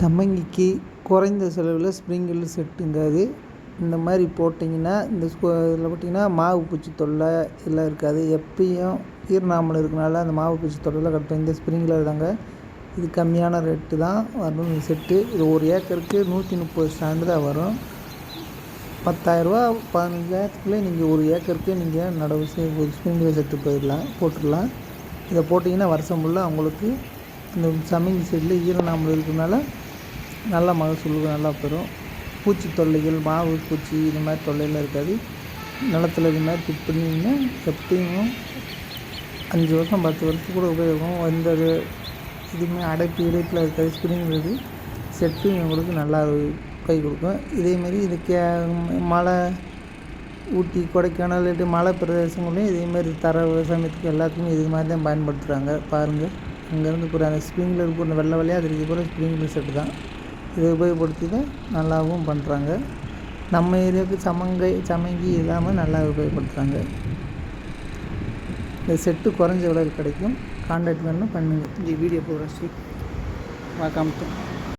சம்மங்கிக்கு குறைந்த செலவில் ஸ்ப்ரிங்கிள் செட்டுங்காது இந்த மாதிரி போட்டிங்கன்னா இந்த இதில் போட்டிங்கன்னா மாவு பூச்சி தொல்லை இதெல்லாம் இருக்காது. எப்பயும் ஈரநாமல் இருக்கனால அந்த மாவு பூச்சி தொல்லைலாம் கட்டும் இந்த ஸ்ப்ரிங்கில் தாங்க. இது கம்மியான ரேட்டு தான். வரும் இந்த செட்டு இது ஒரு ஏக்கருக்கு நூற்றி முப்பது ஸ்டாண்டு தான் வரும். பத்தாயிரரூபா பதினஞ்சாயிரத்துக்குள்ளே நீங்கள் ஒரு ஏக்கருக்கு நீங்கள் நடவு செய் ஒரு செட்டு போயிடலாம் போட்டுடலாம். இதை போட்டிங்கன்னா வருஷம் ஃபுல்லாக உங்களுக்கு இந்த சமையல் சைடில் ஈரநாமல் இருக்கிறனால நல்ல மகசூல் நல்லா பெறும் பூச்சி தொல்லைகள் மாவு பூச்சி இது மாதிரி தொல்லையெல்லாம் இருக்காது. நிலத்துல இது மாதிரி ஃபிட் பண்ணிங்கன்னா எப்பயும் அஞ்சு வருஷம் பத்து வருஷத்துக்கு கூட உபயோகம். எந்த ஒரு இதுவுமே அடைப்பு இடைப்பில் இருக்காது ஸ்ப்ரிங்கிறது செட்டும் உங்களுக்கு நல்லா கை கொடுக்கும். இதேமாரி இது கே மலை ஊட்டி கொடைக்கானல் இல்லாட்டி மலை பிரதேசங்களையும் இதேமாரி தர விவசாயத்துக்கு எல்லாத்துக்குமே இது மாதிரி தான் பயன்படுத்துகிறாங்க பாருங்கள் இங்கேருந்து பூரா அந்த ஸ்ப்ரிங்கில் பூரா வெள்ளை வெள்ளையாக தெரிஞ்சு பூரா ஸ்ப்ரிங்கில் செட்டு தான். இதை உபயோகப்படுத்தி தான் நல்லாவும் பண்ணுறாங்க நம்ம ஏரியாவுக்கு சமங்கை சமங்கி இல்லாமல் நல்லா உபயோகப்படுத்துகிறாங்க இந்த செட்டு குறைஞ்ச விலையில் கிடைக்கும். காண்டாக்ட் பண்ணால் பண்ணுங்கள் இந்த வீடியோ போடுறேன் ஸ்ரீ. வணக்கம்